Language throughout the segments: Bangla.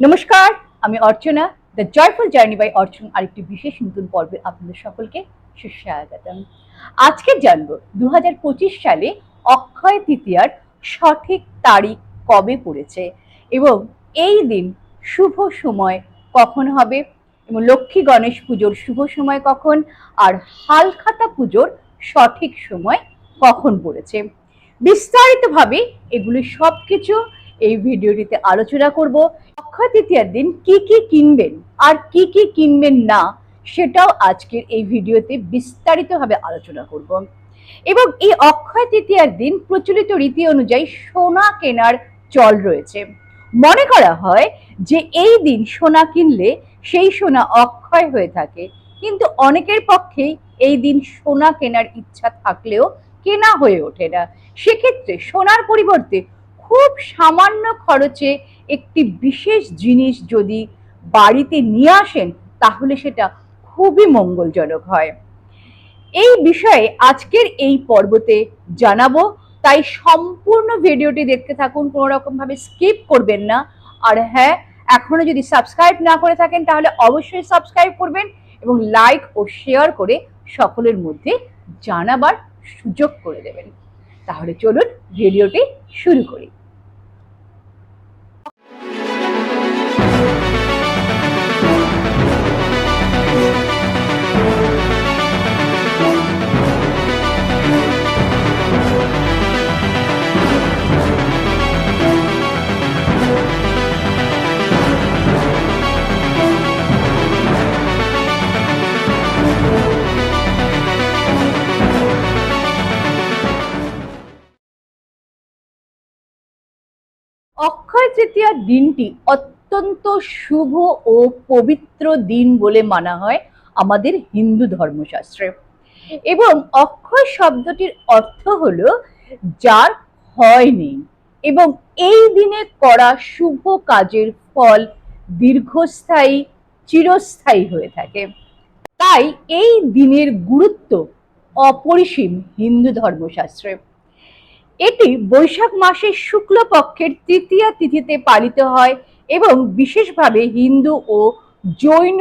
নমস্কার, আমি Archana the joyful journey by Archan, আরেকটি বিশেষ নতুন পর্বে আপনাদের সকলকে সুস্বাগতম। আজকে জানব দু সালে অক্ষয় তৃতীয়ার সঠিক তারিখ কবে পড়েছে এবং এই দিন শুভ সময় কখন হবে এবং লক্ষ্মী গণেশ পুজোর শুভ সময় কখন আর হালখাতা পুজোর সঠিক সময় কখন পড়েছে। বিস্তারিতভাবে এগুলি সব কিছু এই ভিডিওটিতে আলোচনা করব অক্ষয় তৃতীয়ার দিন কি কি কিনবেন আর কি কি কিনবেন না সেটাও আজকের এই ভিডিওতে বিস্তারিতভাবে আলোচনা করব। এবং এই অক্ষয় তৃতীয়ার দিন প্রচলিত রীতি অনুযায়ী সোনা কেনার চল রয়েছে। মনে করা হয় যে এই দিন সোনা কিনলে সেই সোনা অক্ষয় হয়ে থাকে, কিন্তু অনেকের পক্ষেই এই দিন সোনা কেনার ইচ্ছা থাকলেও কেনা হয়ে ওঠে না। সেক্ষেত্রে সোনার পরিবর্তে খুব সামান্য খরচে একটি বিশেষ জিনিস যদি বাড়িতে নিয়ে আসেন, তাহলে সেটা খুবই মঙ্গলজনক হয়। এই বিষয়ে আজকের এই পর্বতে জানাব। তাই সম্পূর্ণ ভিডিওটি দেখতে থাকুন, কোনো রকম ভাবে স্কিপ করবেন না। আর হ্যাঁ এখনও যদি সাবস্ক্রাইব না করে থাকেন, তাহলে অবশ্যই সাবস্ক্রাইব করবেন এবং লাইক ও শেয়ার করে সকলের মধ্যে জানাবার সুযোগ করে দেবেন। তাহলে চলুন ভিডিওটি শুরু করি। তৃতীয়ার দিনটি অত্যন্ত শুভ ও পবিত্র দিন বলে মানা হয় আমাদের হিন্দু ধর্মশাস্ত্রে। এবং অক্ষয় শব্দটির অর্থ হলো যার ক্ষয় নেই এবং এই দিনে করা শুভ কাজের ফল দীর্ঘস্থায়ী, চিরস্থায়ী হয়ে থাকে। তাই এই দিনের গুরুত্ব অপরিসীম হিন্দু ধর্মশাস্ত্রে। এটি বৈশাখ মাসের শুক্লপক্ষের তৃতীয়া তিথিতে পালিত হয় এবং বিশেষভাবে হিন্দু ও জৈন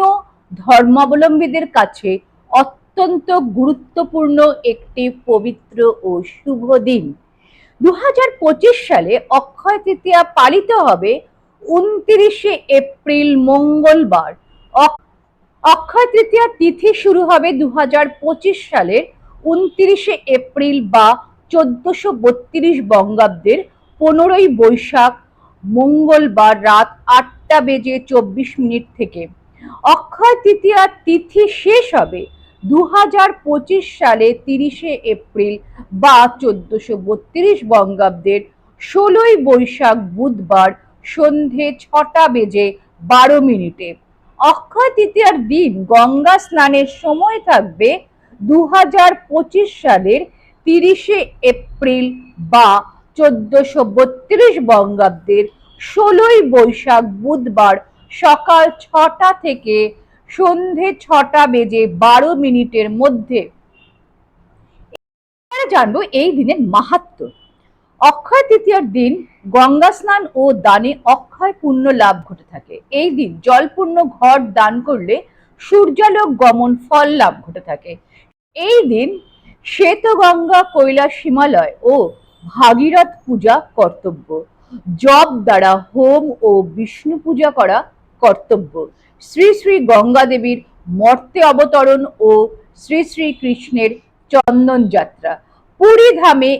ধর্মাবলম্বীদের কাছে অত্যন্ত গুরুত্বপূর্ণ একটি পবিত্র ও শুভ দিন। দু হাজার পঁচিশ সালে অক্ষয় তৃতীয়া পালিত হবে উনত্রিশে এপ্রিল মঙ্গলবার। অক- অক্ষয় তৃতীয়া তিথি শুরু হবে দু হাজার পঁচিশ সালের উনত্রিশে এপ্রিল বা চোদ্দশো বত্রিশ বঙ্গাব্দের পনেরোই বৈশাখ মঙ্গলবার রাত আটটা বেজে চব্বিশ মিনিট থেকে। অক্ষয় তৃতীয়ার তিথি শেষ হবে দু হাজার পঁচিশ সালে তিরিশে এপ্রিল বা চোদ্দশো বত্রিশ বঙ্গাব্দের ষোলোই বৈশাখ বুধবার সন্ধে ছটা বেজে বারো মিনিটে। অক্ষয় তৃতীয়ার দিন গঙ্গা স্নানের সময় থাকবে দু হাজার পঁচিশ সালের তিরিশে এপ্রিল বা চোদ্দশো বত্রিশ বঙ্গাব্দের ষোলোই বৈশাখ বুধবার সকাল ছটা থেকে সন্ধে ছটা বেজে বারো মিনিটের মধ্যে। জানব এই দিনের মাহাত্ম অক্ষয় তৃতীয়ার দিন গঙ্গা স্নান ও দানে অক্ষয় পুণ্য লাভ ঘটে থাকে। এই দিন জলপূর্ণ ঘর দান করলে সূর্যালোক গমন ফল লাভ ঘটে থাকে। এই দিন শ্বেতগঙ্গা কৈলাস হিমালয় ও ভাগীরথ পূজা কর্তব্য। জপ দ্বারা হোম ও বিষ্ণু পূজা করা কর্তব্য। শ্রী শ্রী গঙ্গা দেবীর মর্তে অবতরণ ও শ্রী শ্রী কৃষ্ণের চন্দন যাত্রা। পুরী ধামে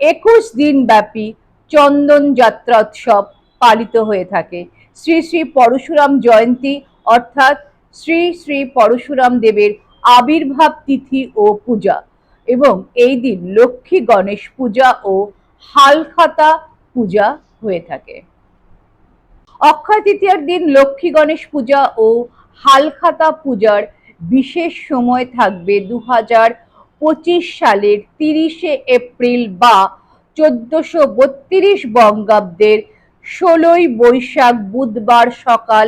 একুশ দিন ব্যাপী চন্দন যাত্রা উৎসব পালিত হয়ে থাকে। শ্রী শ্রী পরশুরাম জয়ন্তী অর্থাৎ শ্রী শ্রী পরশুরাম দেবের আবির্ভাব তিথি ও পূজা। এবং এই দিন লক্ষ্মী গণেশ পূজা ও হালখাতা পূজা হয়ে থাকে। অক্ষয় তৃতীয়ার দিন লক্ষ্মী গণেশ পূজা ও হালখাতা পূজার বিশেষ সময় থাকবে দু হাজার পঁচিশ সালের তিরিশে এপ্রিল বা চোদ্দশো বত্রিশ বঙ্গাব্দের ষোলোই বৈশাখ বুধবার সকাল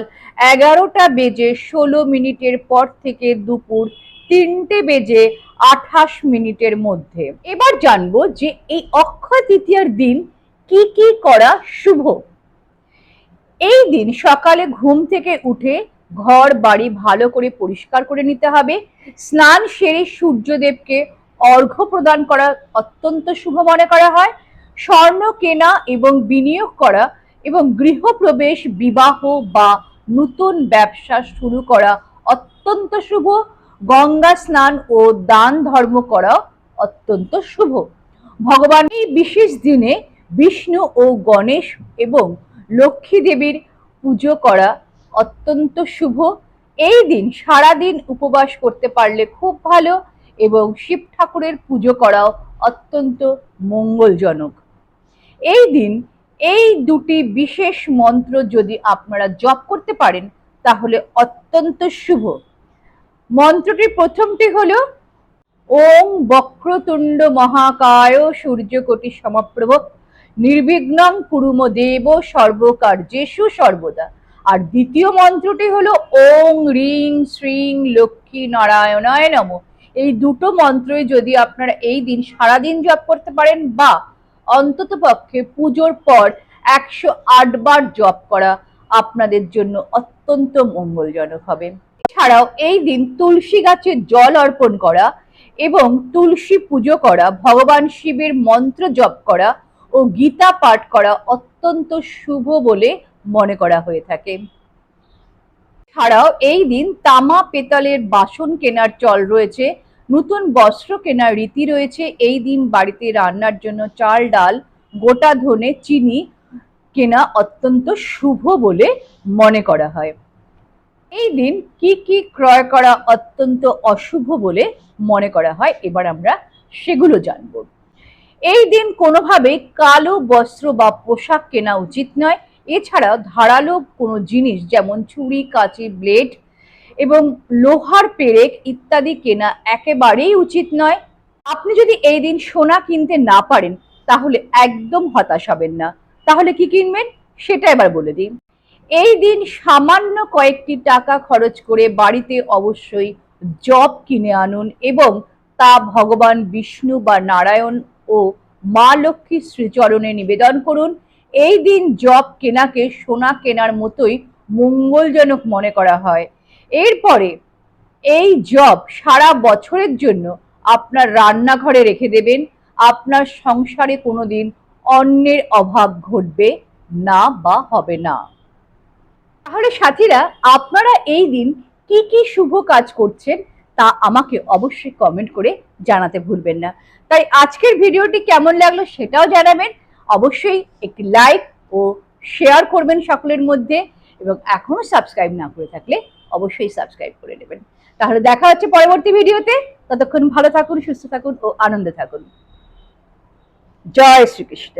এগারোটা বেজে ষোলো মিনিটের পর থেকে দুপুর তিনটে বেজে আঠাশ মিনিটের মধ্যে। এবার জানব যে এই অক্ষয় তৃতীয়ার দিন কি কি করা শুভ। এই দিন সকালে ঘুম থেকে উঠে ঘর, বাড়ি ভালো করে পরিষ্কার করে নিতে হবে। স্নান সেরে সূর্যদেবকে অর্ঘ্য প্রদান করা অত্যন্ত শুভ মনে করা হয়। স্বর্ণ কেনা এবং বিনিয়োগ করা এবং গৃহপ্রবেশ, বিবাহ বা নতুন ব্যবসা শুরু করা অত্যন্ত শুভ। গঙ্গা স্নান ও দান ধর্ম করা অত্যন্ত শুভ। ভগবান এই বিশেষ দিনে বিষ্ণু ও গণেশ এবং লক্ষ্মী দেবীর পুজো করা অত্যন্ত শুভ। এই দিন সারাদিন উপবাস করতে পারলে খুব ভালো এবং শিব ঠাকুরের পুজো করাও অত্যন্ত মঙ্গলজনক। এই দিন এই দুটি বিশেষ মন্ত্র যদি আপনারা জপ করতে পারেন, তাহলে অত্যন্ত শুভ। মন্ত্রটির প্রথমটি হলো, ওং বক্রতুণ্ড মহাকায় সূর্যকোটি সমপ্রভ, নির্বিঘ্নং কুরুম দেব সর্বকার্যেষু সর্বদা। আর দ্বিতীয় মন্ত্রটি হলো, ওং রিং শ্রিং লক্ষ্মী নারায়ণায় নম। এই দুটো মন্ত্রই যদি আপনারা এই দিন সারাদিন জপ করতে পারেন বা অন্তত পক্ষে পুজোর পর একশো আট বার জপ করা আপনাদের জন্য অত্যন্ত মঙ্গলজনক হবে। এছাড়াও এই দিন তুলসী গাছে জল অর্পণ করা এবং তুলসী পুজো করা, ভগবান শিবের মন্ত্র জপ করা ও গীতা পাঠ করা অত্যন্ত শুভ বলে মনে করা হয়ে থাকে। ছাড়াও এই দিন তামা পেতলের বাসন কেনার চল রয়েছে, নতুন বস্ত্র কেনার রীতি রয়েছে, এই দিন বাড়িতে রান্নার জন্য চাল, ডাল, গোটা ধনে, চিনি কেনা অত্যন্ত শুভ বলে মনে করা হয়। এই দিন কি কি ক্রয় করা অত্যন্ত অশুভ বলে মনে করা হয়, এবার আমরা সেগুলো জানব। এই দিন কোনোভাবেই কালো বস্ত্র বা পোশাক কেনা উচিত নয়। এছাড়া ধারালো কোনো জিনিস যেমন ছুরি কাঁচি, ব্লেড এবং লোহার পেরেক ইত্যাদি কেনা একেবারেই উচিত নয়। আপনি যদি এই দিন সোনা কিনতে না পারেন, তাহলে একদম হতাশ হবেন না। তাহলে কি কিনবেন? সেটা এবার বলে দিন এই দিন সামান্য কয়েকটি টাকা খরচ করে বাড়িতে অবশ্যই জব কিনে আনুন এবং তা ভগবান বিষ্ণু বা নারায়ণ ও মা লক্ষ্মী শ্রীচরণে নিবেদন করুন। এই দিন জব কেনাকে সোনা কেনার মতোই মঙ্গলজনক মনে করা হয়। এরপরে এই জব সারা বছরের জন্য আপনার রান্নাঘরে রেখে দেবেন। আপনার সংসারে কোনোদিন অন্যের অভাব ঘটবে না বা হবে না। তাহলে সাথীরা, আপনারা এই দিন কি কি শুভ কাজ করছেন তা আমাকে অবশ্যই কমেন্ট করে জানাতে ভুলবেন না। তাই আজকের ভিডিওটি কেমন লাগল সেটাও জানাবেন। অবশ্যই একটি লাইক ও শেয়ার করবেন সকলের মধ্যে এবং এখনও সাবস্ক্রাইব না করে থাকলে অবশ্যই সাবস্ক্রাইব করে নেবেন। তাহলে দেখা হচ্ছে পরবর্তী ভিডিওতে। ততক্ষণ ভালো থাকুন, সুস্থ থাকুন ও আনন্দে থাকুন। জয় শ্রীকৃষ্ণ।